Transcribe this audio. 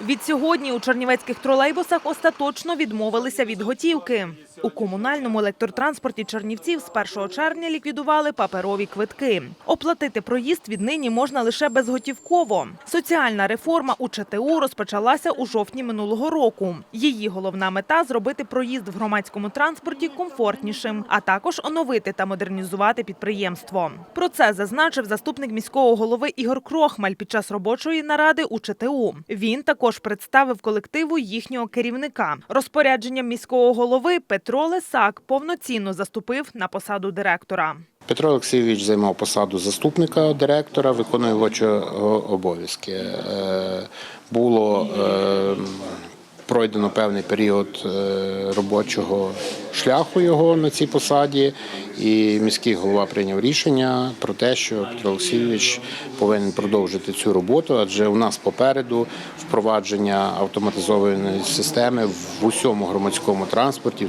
Від сьогодні у чернівецьких тролейбусах остаточно відмовилися від готівки. У комунальному електротранспорті Чернівців з 1 червня ліквідували паперові квитки. Оплатити проїзд віднині можна лише безготівково. Соціальна реформа у ЧТУ розпочалася у жовтні минулого року. Її головна мета зробити проїзд в громадському транспорті комфортнішим, а також оновити та модернізувати підприємство. Про це зазначив заступник міського голови Ігор Крохмаль під час робочої наради у ЧТУ. Він також представив колективу їхнього керівника. Розпорядженням міського голови Петро Лисак повноцінно заступив на посаду директора. Петро Олексійович займав посаду заступника директора, виконуючи обов'язки. Е, Було е, пройдено певний період е, робочого шляху його на цій посаді, і міський голова прийняв рішення про те, що Петро Олексійович повинен продовжити цю роботу, адже у нас попереду впровадження автоматизованої системи в усьому громадському транспорті,